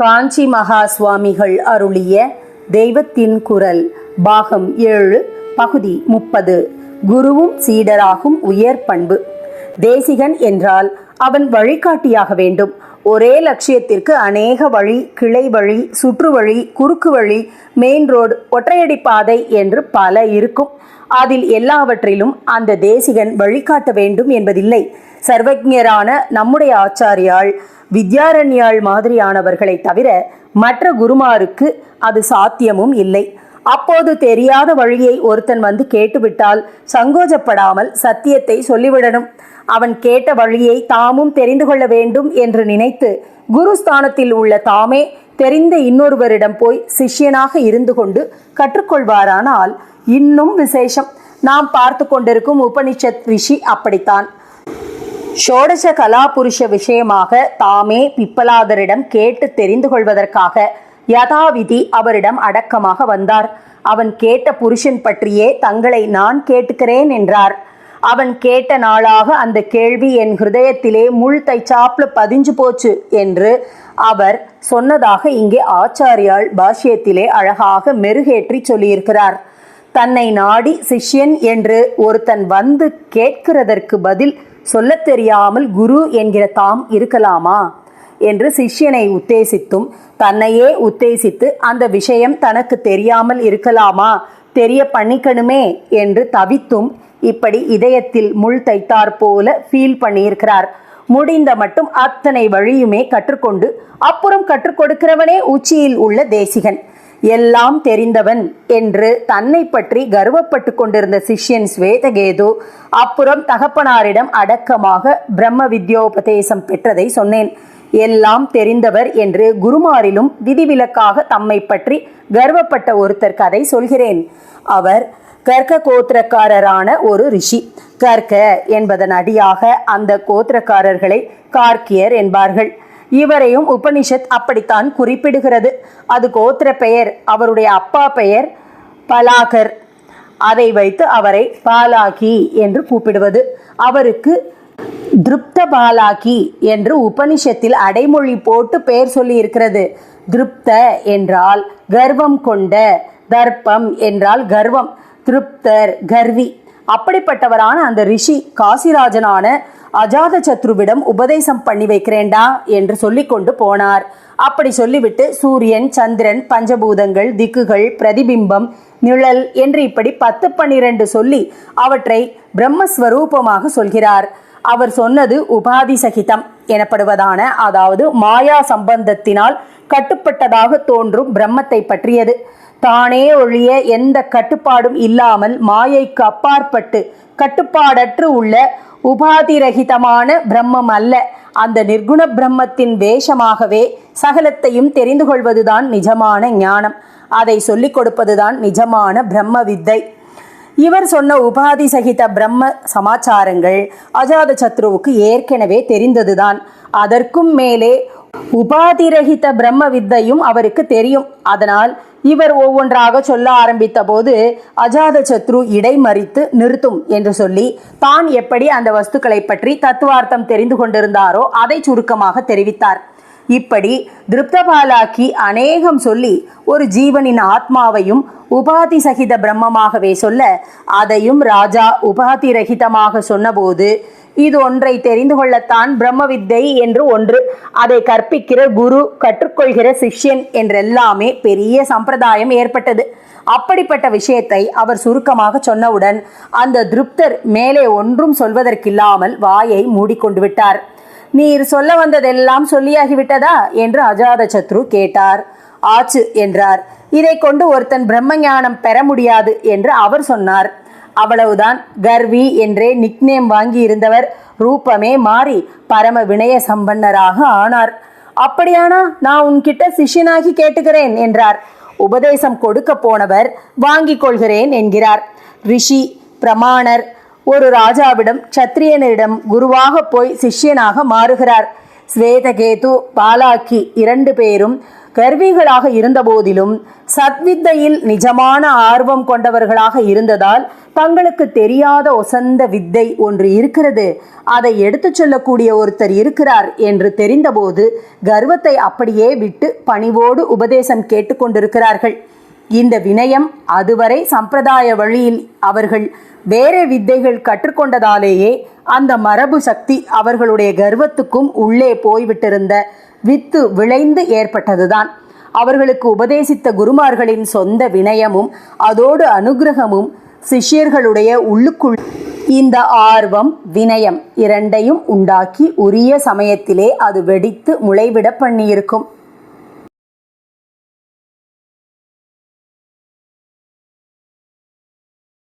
காஞ்சி மகா சுவாமிகள் அருளிய தெய்வத்தின் குரல் பாகம் ஏழு பகுதி முப்பது. குருவும் சீடராகும் உயர் பண்பு. தேசிகன் என்றால் அவன் வழிகாட்டியாக வேண்டும். ஒரே லட்சியத்திற்கு அநேக வழி கிளை வழி சுற்று வழி குறுக்கு வழி மெயின் ரோடு ஒற்றையடி பாதை என்று பல இருக்கும். அதில் எல்லாவற்றிலும் அந்த தேசிகன் வழிகாட்ட வேண்டும் என்பதில்லை. சர்வஜரான நம்முடைய ஆச்சாரியால் வித்யாரண்யாள் மாதிரியானவர்களை தவிர மற்ற குருமாருக்கு அது சாத்தியமும் இல்லை. அப்போது தெரியாத வழியை ஒருத்தன் வந்து கேட்டுவிட்டால் சங்கோஜப்படாமல் சத்தியத்தை சொல்லிவிடணும். அவன் கேட்ட வழியை தாமும் தெரிந்து கொள்ள வேண்டும் என்று நினைத்து குருஸ்தானத்தில் உள்ள தாமே தெரிந்த இன்னொருவரிடம் போய் சிஷ்யனாக இருந்து கொண்டு கற்றுக்கொள்வாரானால் இன்னும் விசேஷம். நாம் பார்த்து கொண்டிருக்கும் உபனிஷத் ரிஷி அப்படித்தான். ஷோடச கலாபுருஷ விஷயமாக தாமே பிப்பலாதரிடம் கேட்டு தெரிந்து கொள்வதற்காக யதாவிதி அவரிடம் அடக்கமாக வந்தார். அவன் கேட்ட புருஷன் பற்றியே தங்களை நான் கேட்டுக்கிறேன் என்றார். அவன் கேட்ட நாளாக அந்த கேள்வி என் ஹிருதயத்திலே முள் தைச்சாப்ல பதிஞ்சு போச்சு என்று அவர் சொன்னதாக இங்கே ஆச்சாரியால் பாஷ்யத்திலே அழகாக மெருகேற்றி சொல்லியிருக்கிறார். தன்னை நாடி சிஷ்யன் என்று ஒருத்தன் வந்து கேட்கிறதற்கு பதில் சொல்லத் தெரியாமல் குரு என்கிற தாம் இருக்கலாமா? என்று சிஷ்யனை உத்தேசித்தும் தன்னையே உத்தேசித்து அந்த விஷயம் தனக்கு தெரியாமல் இருக்கலாமா? தெரிய பண்ணிக்கணுமே? என்று தவித்தும் இப்படி இதயத்தில் முள் தைத்தார் போல ஃபீல் பண்ணியிருக்கிறார். முடிந்த மட்டும் அத்தனை வழியுமே கற்றுக்கொண்டு அப்புறம் கற்றுக் கொடுக்கிறவனே உச்சியில் உள்ள தேசிகன். எல்லாம் தெரிந்தவன் என்று தன்னை பற்றி கர்வப்பட்டு கொண்டிருந்த சிஷ்யன் ஸ்வேதகேது அப்புறம் தகப்பனாரிடம் அடக்கமாக பிரம்ம வித்யோபதேசம் பெற்றதை சொன்னேன். எல்லாம் தெரிந்தவர் என்று குருமாரிலும் விதிவிலக்காக தம்மை பற்றி கர்வப்பட்ட ஒருத்தர் கதை சொல்கிறேன். அவர் கர்க்க கோத்திரக்காரரான ஒரு ரிஷி. கர்க்க என்பதன் அடியாக அந்த கோத்திரக்காரர்களை கார்க்கியர் என்பார்கள். இவரையும் உபனிஷத் அப்படித்தான் குறிப்பிடுகிறது. அது கோத்திர பெயர் அவருடைய அப்பா பெயர் பலாகர். அதை வைத்து அவரை பாலாகி என்று கூப்பிடுவது. அவருக்கு திருப்த பாலாகி என்று உபனிஷத்தில் அடைமொழி போட்டு பெயர் சொல்லி இருக்கிறது திருப்த என்றால் கர்வம் கொண்ட தர்ப்பம் என்றால் கர்வம். திருப்தர் கர்வி. அப்படிப்பட்டவரான அந்த ரிஷி காசிராஜனான அஜாத சத்ருவிடம் உபதேசம் பண்ணி வைக்கிறேண்டா என்று சொல்லிக்கொண்டு போனார். அப்படி சொல்லிவிட்டு சூரியன் சந்திரன் பஞ்சபூதங்கள் திக்குகள் பிரதிபிம்பம் நிழல் என்று இப்படி பத்து பன்னிரண்டு சொல்லி அவற்றை பிரம்மஸ்வரூபமாக சொல்கிறார். அவர் சொன்னது உபாதி சகிதம் எனப்படுவதான அதாவது மாயா சம்பந்தத்தினால் கட்டுப்பட்டதாக தோன்றும் பிரம்மத்தை பற்றியது. தானே ஒழிய எந்த கட்டுப்பாடும் இல்லாமல் மாயைக்கு அப்பாற்பட்டு கட்டுப்பாடற்று உள்ள உபாதிரகிதமான பிரம்மம் அல்ல. அந்த நிர்குண பிரம்மத்தின் வேஷமாகவே சகலத்தையும் தெரிந்து கொள்வதுதான் நிஜமான ஞானம். அதை சொல்லிக் கொடுப்பதுதான் நிஜமான பிரம்ம வித்தை இவர் சொன்ன உபாதி சகித பிரம்ம சமாச்சாரங்கள் அஜாத சத்ருவுக்கு ஏற்கனவே தெரிந்ததுதான். அதற்கும் மேலே உபாதிரகித பிரம்ம வித்தையும் அவருக்கு தெரியும். அதனால் இவர் ஒவ்வொன்றாக சொல்ல ஆரம்பித்த போது அஜாத சத்ரு இடைமறித்து நிறுத்தும் என்று சொல்லி தான் எப்படி அந்த வஸ்துக்களை பற்றி தத்துவார்த்தம் தெரிந்து கொண்டிருந்தாரோ அதை சுருக்கமாக தெரிவித்தார். இப்படி திருப்தபாலாக்கி அநேகம் சொல்லி ஒரு ஜீவனின் ஆத்மாவையும் உபாதி சகித பிரம்மமாகவே சொல்ல அதையும் ராஜா உபாதி ரகிதமாக சொன்னபோது இது ஒன்றை தெரிந்து கொள்ளத்தான் பிரம்ம வித்தை என்று ஒன்று. அதை கற்பிக்கிற குரு கற்றுக்கொள்கிற சிஷ்யன் என்றெல்லாமே பெரிய சம்பிரதாயம் ஏற்பட்டது. அப்படிப்பட்ட விஷயத்தை அவர் சுருக்கமாக சொன்னவுடன் அந்த திருப்தர் மேலே ஒன்றும் சொல்வதற்கில்லாமல் வாயை மூடிக்கொண்டு விட்டார். நீர் சொல்ல வந்ததெல்லாம் சொல்லியாகிவிட்டதா? என்று அஜாத சத்ரு கேட்டார். ஆச்சு என்றார். இதை கொண்டு ஒருத்தன் பிரம்ம ஞானம் பெற முடியாது என்று அவர் சொன்னார். அவ்வளவுதான். கர்வி என்றே நிக்நேம் வாங்கி இருந்தவர் ரூபமே மாறி பரம வினய சம்பன்னராக ஆனார். அப்படியானா நான் உன்கிட்ட சிஷ்யனாகி கேட்டுக்கிறேன் என்றார். உபதேசம் கொடுக்க போனவர் வாங்கிக் கொள்கிறேன் என்கிறார். ரிஷி பிரமாணர் ஒரு ராஜாவிடம் சத்திரியனிடம் குருவாக போய் சிஷ்யனாக மாறுகிறார். ஸ்வேதகேது பாலாக்கி இரண்டு பேரும் கர்விகளாக இருந்தபோதிலும் சத்வித்தையில் நிஜமான ஆர்வம் கொண்டவர்களாக இருந்ததால் தங்களுக்கு தெரியாத ஒசந்த வித்தை ஒன்று இருக்கிறது. அதை எடுத்துச் சொல்லக்கூடிய ஒருத்தர் இருக்கிறார் என்று தெரிந்தபோது கர்வத்தை அப்படியே விட்டு பணிவோடு உபதேசம் கேட்டுக்கொண்டிருக்கிறார்கள் இந்த வினயம் அதுவரை சம்பிரதாய வழியில் அவர்கள் வேற வித்தைகள் கற்றுக்கொண்டதாலேயே அந்த மரபு சக்தி அவர்களுடைய கர்வத்துக்கும் உள்ளே போய்விட்டிருந்த வித்து விளைந்து ஏற்பட்டதுதான். அவர்களுக்கு உபதேசித்த குருமார்களின் சொந்த வினயமும் அதோடு அனுகிரகமும் சிஷ்யர்களுடைய உள்ளுக்குள் இந்த ஆர்வம் வினயம் இரண்டையும் உண்டாக்கி உரிய சமயத்திலே அது வெடித்து முளைவிட பண்ணியிருக்கும்.